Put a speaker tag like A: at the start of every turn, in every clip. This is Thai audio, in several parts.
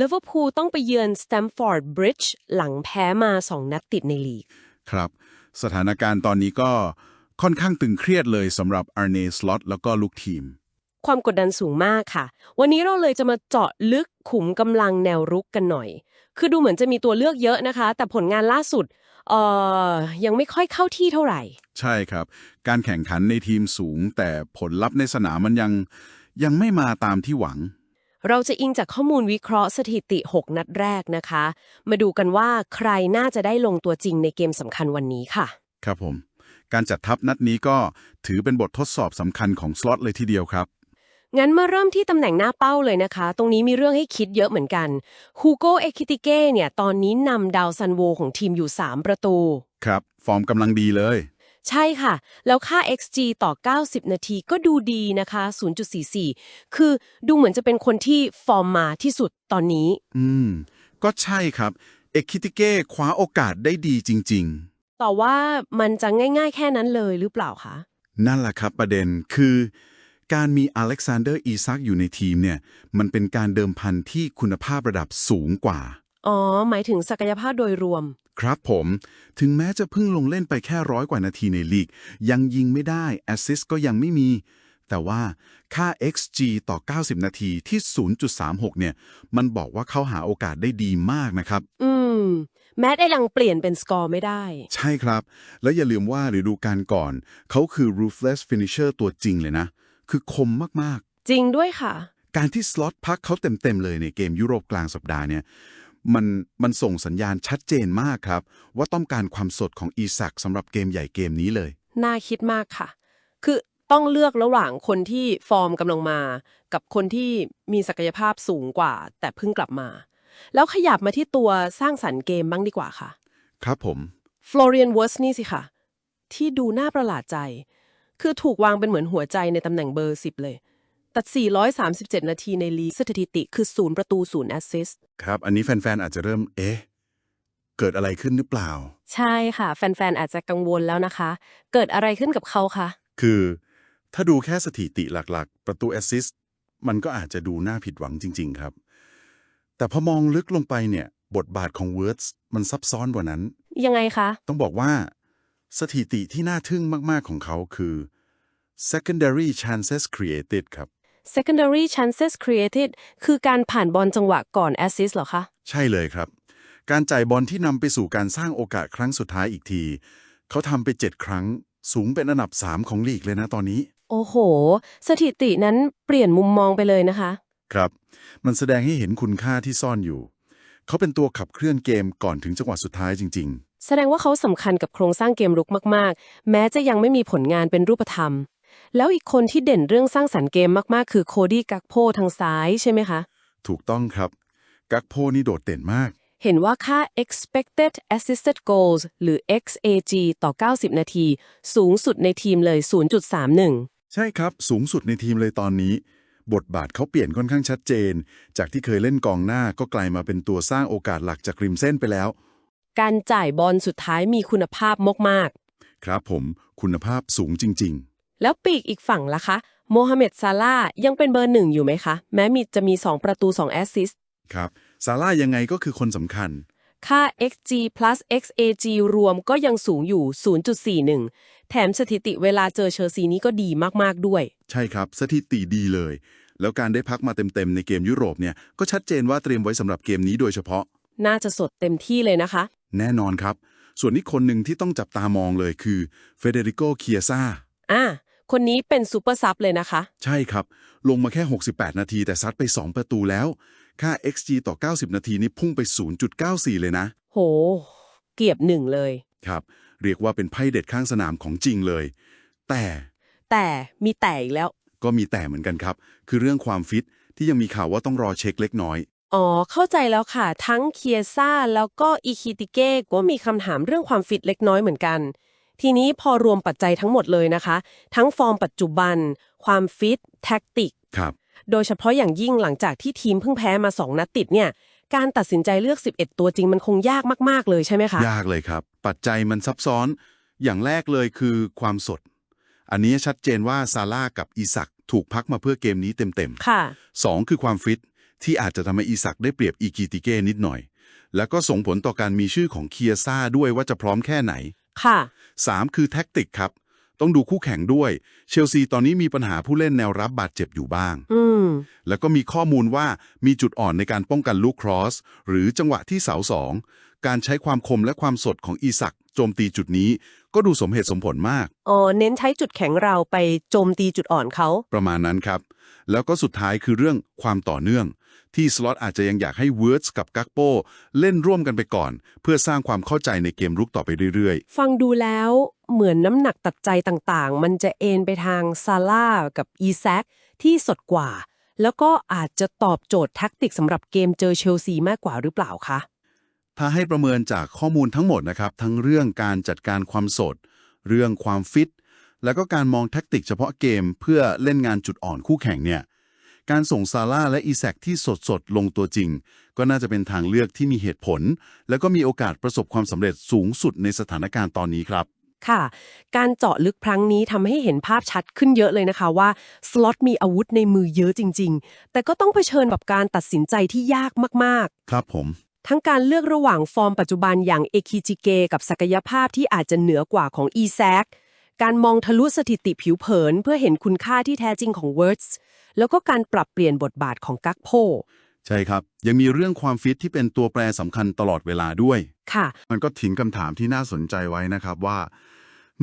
A: ลิเวอร์พูลต้องไปเยือนสแตมฟอร์ดบริดจ์หลังแพ้มา 2 นัดติดในลีก
B: ครับ สถานการณ์ตอนนี้ก็ค่อนข้างตึงเครียดเลยสำหรับอาร์เนสล็อตแล้วก็ลูกทีม
A: ความกดดันสูงมากค่ะ วันนี้เราเลยจะมาเจาะลึกขุมกำลังแนวรุกกันหน่อย คือดูเหมือนจะมีตัวเลือกเยอะนะคะ แต่ผลงานล่าสุดเอ่อยังไม่ค่อยเข้าที่เท่าไหร่
B: ใช่ครับ การแข่งขันในทีมสูง แต่ผลลัพธ์ในสนามมันยังยังไม่มาตามที่หวัง
A: เราจะอิงจากข้อมูลวิเคราะห์สถิติ 6 นัดแรกนะคะ มาดูกันว่าใครน่าจะได้ลงตัวจริงในเกมสำคัญวันนี้ค่ะ
B: ครับผม การจัดทัพนัดนี้ก็ถือเป็นบททดสอบสำคัญของสล็อตเลยทีเดียวครับ
A: งั้นมาเริ่มที่ตำแหน่งหน้าเป้าเลยนะคะ ตรงนี้มีเรื่องให้คิดเยอะเหมือนกันฮูโกเอคิติเก้เนี่ย ตอนนี้นำดาวซันโวของทีมอยู่ 3 ประตู
B: ครับ ฟอร์มกำลังดีเลย
A: ใช่ค่ะ แล้วค่า XG ต่อ 90 นาทีก็ดูดีนะคะ 0.44 คือดูเหมือนจะเป็นคนที่ฟอร์มมาที่สุดตอนนี้
B: อืม ก็ใช่ครับ เอกคิติเก้คว้าโอกาสได้ดีจริง
A: ต่อว่ามันจะง่ายๆ แค่นั้นเลยหรือเปล่าคะ
B: ๆ นั่นแหละครับประเด็นคือ การมีอเล็กซานเดอร์อีซักอยู่ในทีมเนี่ย มันเป็นการเดิมพันที่คุณภาพระดับสูงกว่า
A: อ๋อ หมายถึงศักยภาพโดยรวม
B: ครับผม ถึงแม้จะเพิ่งลงเล่นไปแค่ร้อยกว่านาทีในลีก ยังยิงไม่ได้แอสซิสก็ยังไม่มี แต่ว่าค่า XG ต่อ 90 นาทีที่ 0.36 เนี่ย มันบอกว่าเขาหาโอกาสได้ดีมากนะครับ
A: อืม แม้ได้ลังเปลี่ยนเป็นสกอร์ไม่ได้
B: ใช่ครับ แล้วอย่าลืมว่าฤดูกาลก่อน เขาคือ ruthless finisher ตัวจริงเลยนะ คือคมมาก
A: จริงด้วยค่ะ
B: ๆ การที่สล็อตพักเขาเต็มๆเลยในเกมยุโรปกลางสัปดาห์เนี่ย มันมันส่งสัญญาณชัดเจนมากครับ ว่าต้องการความสดของอีซักสำหรับเกมใหญ่เกมนี้เลย
A: น่าคิดมากค่ะ คือต้องเลือกระหว่างคนที่ฟอร์มกำลังมา กับคนที่มีศักยภาพสูงกว่า แต่เพิ่งกลับมา แล้วขยับมาที่ตัวสร้างสรรค์เกมบ้างดีกว่าค่ะ
B: ครับผม
A: ฟลอเรียนเวิร์สนี่สิค่ะ ที่ดูน่าประหลาดใจ คือถูกวางเป็นเหมือนหัวใจในตำแหน่งเบอร์10เลย ตัด437 นาทีในลีกสถิติคือ0ประตู0แอสซิสต์
B: ครับ อันนี้แฟน ๆ อาจจะเริ่ม เอ๊ะ เกิดอะไรขึ้นหรือเปล่า
A: ใช่ค่ะ แฟน ๆ อาจจะกังวลแล้วนะคะ เกิดอะไรขึ้นกับเขาคะ
B: คือ ถ้าดูแค่สถิติหลักๆ ประตูแอสซิสต์มันก็อาจจะดูน่าผิดหวังจริง ๆ ครับ แต่พอมองลึกลงไปเนี่ย บทบาทของเวิร์ดส์มันซับซ้อนกว่านั้น
A: ยังไงคะ
B: ต้องบอกว่า สถิติที่น่าทึ่งมากๆของเขาคือ secondary chances created ครับ
A: secondary chances created คือการผ่านบอลจังหวะก่อน assist เหรอคะ
B: ใช่เลยครับ การจ่ายบอลที่นำไปสู่การสร้างโอกาสครั้งสุดท้ายอีกที เขาทำไป 7 ครั้ง สูงเป็นอันดับ 3 ของลีกเลยนะตอนนี้
A: โอ้โห สถิตินั้นเปลี่ยนมุมมองไปเลยนะคะ
B: ครับ มันแสดงให้เห็นคุณค่าที่ซ่อนอยู่ เขาเป็นตัวขับเคลื่อนเกมก่อนถึงจังหวะสุดท้ายจริง
A: แสดงว่าเขาสำคัญกับโครงสร้างเกมรุกมาก ๆ แม้จะยังไม่มีผลงานเป็นรูปธรรม แล้วอีกคนที่เด่นเรื่องสร้างสรรค์เกมมากๆ คือโคดี้กักโพทางซ้ายใช่ไหมคะ
B: ๆถูกต้องครับ กักโพนี่โดดเด่นมาก
A: เห็นว่าค่า expected assisted goals หรือ XAG ต่อ 90 นาที สูงสุดในทีมเลย 0.31
B: ใช่ครับ สูงสุดในทีมเลยตอนนี้ บทบาทเขาเปลี่ยนค่อนข้างชัดเจน จากที่เคยเล่นกองหน้าก็กลายมาเป็นตัวสร้างโอกาสหลักจากริมเส้นไปแล้ว
A: การจ่ายบอลสุดท้ายมีคุณภาพมาก
B: ครับผมคุณภาพสูงจริง
A: ๆ แล้วปีกอีกฝั่งล่ะคะ โมฮัมเหม็ดซาลาห์ยังเป็นเบอร์หนึ่งอยู่ไหมคะ แม้มีจะมี 2 ประตู 2 แอสซิสต์
B: ๆครับ ซาร่ายังไงก็คือคนสำคัญ
A: ค่า xg plus xag รวมก็ยังสูงอยู่ 0.41 แถมสถิติเวลาเจอเชอร์ซีนี้ก็ดีมากๆด้วย
B: ใช่ครับ สถิติดีเลย แล้วการได้พักมาเต็มๆในเกมยุโรปเนี่ยก็ชัดเจนว่าเตรียมไว้สำหรับเกมนี้โดยเฉพาะ
A: น่าจะสดเต็มที่เลยนะคะ
B: แน่นอนครับ ส่วนนี้คนหนึ่งที่ต้องจับตามองเลยคือเฟเดริโกเคียซา
A: อ่า คนนี้เป็นซูเปอร์ซับเลยนะคะ
B: ใช่ครับ ลงมาแค่ 68 นาทีแต่ซัดไป 2 ประตูแล้ว ค่า XG ต่อ 90 นาทีนี่พุ่งไป 0.94 เลยนะ
A: โห เกียบหนึ่งเลย
B: ครับ เรียกว่าเป็นไพ่เด็ดข้างสนามของจริงเลย แต่
A: แต่มีแต่อีกแล้ว
B: ก็มีแต่เหมือนกันครับ คือเรื่องความฟิตที่ยังมีข่าวว่าต้องรอเช็คเล็กน้อย
A: อ๋อ เข้าใจแล้วค่ะ ทั้งเคียซ่าแล้วก็อิคิติเก้ก็มีคำถามเรื่องความฟิตเล็กน้อยเหมือนกัน ทีนี้พอรวมปัจจัยทั้งหมดเลยนะคะ ทั้งฟอร์มปัจจุบัน ความฟิตแท็กติก
B: ครับ
A: โดยเฉพาะอย่างยิ่งหลังจากที่ทีมเพิ่งแพ้มา 2 นัดติดเนี่ยการตัดสินใจเลือก 11 ตัวจริงมันคงยากมาก ๆ เลยใช่ไหมคะ
B: ยากเลยครับ ปัจจัยมันซับซ้อน อย่างแรกเลยคือความสด อันนี้ชัดเจนว่าซาร่ากับอีซักถูกพักมาเพื่อเกมนี้เต็ม
A: ค่ะ
B: ๆสองคือความฟิต ที่อาจจะทำให้อีซักได้เปรียบอีกีติเก้นิดหน่อย แล้วก็ส่งผลต่อการมีชื่อของเคียซ่าด้วยว่าจะพร้อมแค่ไหน
A: ค่ะ
B: 3 คือแท็กติกครับ ต้องดูคู่แข่งด้วย เชลซีตอนนี้มีปัญหาผู้เล่นแนวรับบาดเจ็บอยู่บ้าง
A: อืม
B: แล้วก็มีข้อมูลว่ามีจุดอ่อนในการป้องกันลูกครอส หรือจังหวะที่เสาสอง การใช้ความคมและความสดของอีซักโจมตีจุดนี้ ก็ดูสมเหตุสมผลมาก
A: อ๋อ เน้นใช้จุดแข็งเราไปโจมตีจุดอ่อนเขา
B: ประมาณนั้นครับ แล้วก็สุดท้ายคือเรื่องความต่อเนื่อง ที่สล็อตอาจจะยังอยากให้เวิร์ดกับกักโปเล่นร่วมกันไปก่อน เพื่อสร้างความเข้าใจในเกมรุกต่อไปเรื่อย
A: ฟังดูแล้วเหมือนน้ำหนักตัดใจต่างๆ มันจะเอนไปทางซาร่ากับอีแซคที่สดกว่า แล้วก็อาจจะตอบโจทย์แท็กติกสำหรับเกมเจอเชลซีมากกว่าหรือเปล่าคะ
B: ๆถ้าให้ประเมินจากข้อมูลทั้งหมดนะครับ ทั้งเรื่องการจัดการความสด เรื่องความฟิต แล้วก็การมองแท็กติกเฉพาะเกมเพื่อเล่นงานจุดอ่อนคู่แข่งเนี่ย การส่งซาร่าและอีแซกที่สดๆลงตัวจริง ก็น่าจะเป็นทางเลือกที่มีเหตุผล แล้วก็มีโอกาสประสบความสำเร็จสูงสุดในสถานการณ์ตอนนี้ครับ
A: ค่ะ การเจาะลึกครั้งนี้ทำให้เห็นภาพชัดขึ้นเยอะเลยนะคะว่าสล็อตมีอาวุธในมือเยอะจริง ๆ แต่ก็ต้องเผชิญกับการตัดสินใจที่ยากมาก
B: ครับผม
A: ๆทั้งการเลือกระหว่างฟอร์มปัจจุบันอย่างเอคิจิเกกับศักยภาพที่อาจจะเหนือกว่าของอีแซก การมองทะลุสถิติผิวเผิน เพื่อเห็นคุณค่าที่แท้จริงของเวิร์ดแล้วก็การปรับเปลี่ยนบทบาทของกักโพ
B: ใช่ครับ ยังมีเรื่องความฟิตที่เป็นตัวแปรสำคัญตลอดเวลาด้วย
A: ค่ะ
B: มันก็ทิ้งคำถามที่น่าสนใจไว้นะครับว่า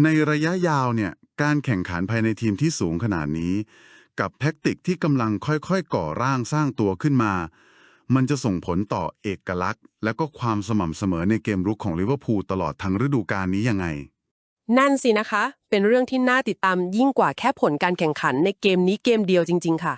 B: ในระยะยาวเนี่ยการแข่งขันภายในทีมที่สูงขนาดนี้ กับแท็กติกที่กำลังค่อยๆ ก่อร่างสร้างตัวขึ้นมา มันจะส่งผลต่อเอกลักษณ์ และก็ความสม่ำเสมอในเกมรุกของลิเวอร์พูลตลอดทั้งฤดูกาลนี้ยังไง
A: นั่นสินะคะ เป็นเรื่องที่น่าติดตามยิ่งกว่าแค่ผลการแข่งขันในเกมนี้เกมเดียวจริง ๆ ค่ะ